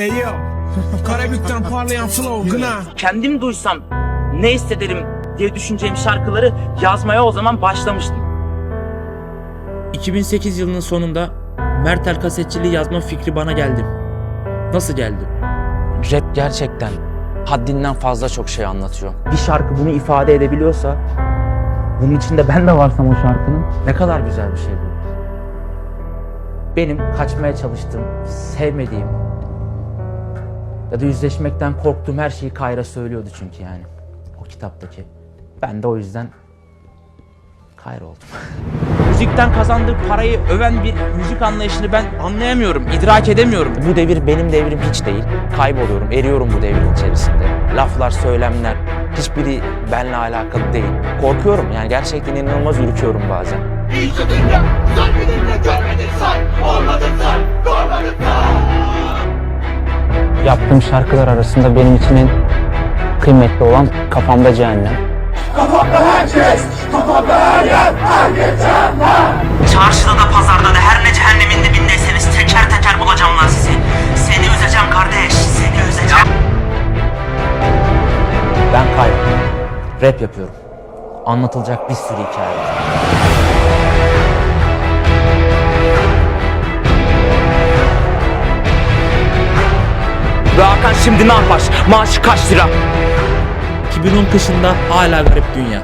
Ey yo, Karabük'ten parlayan flow, gına. kendim duysam ne hissederim diye düşüneceğim şarkıları yazmaya o zaman başlamıştım. 2008 yılının sonunda Mertel kasetçiliği yazma fikri bana geldi. Nasıl geldi? Rap gerçekten haddinden fazla çok şey anlatıyor. Bir şarkı bunu ifade edebiliyorsa bunun içinde ben de varsam o şarkının ne kadar güzel bir şey bu. Benim kaçmaya çalıştığım, sevmediğim ya da yüzleşmekten korktuğum her şeyi Kayra söylüyordu çünkü yani o kitaptaki. Ben de o yüzden Kayra oldum. Müzikten kazandığı parayı öven bir müzik anlayışını ben anlayamıyorum, idrak edemiyorum. Bu devir benim devrim hiç değil. Kayboluyorum, eriyorum bu devrin içerisinde. Laflar, söylemler, hiçbiri benimle alakalı değil. Korkuyorum yani gerçekten inanılmaz ürküyorum bazen. Zannedinle Yaptığım şarkılar arasında benim için en kıymetli olan Kafamda Cehennem. Çarşıda da pazarda da her ne cehennemin dibindeyseniz teker teker bulacağım lan sizi. Seni üzeceğim kardeş, seni üzeceğim. Ben Kayra. Rap yapıyorum. Anlatılacak bir sürü hikaye var. Ve Hakan şimdi ne yapar? Maaşı kaç lira? 2010 kışında hala garip dünya.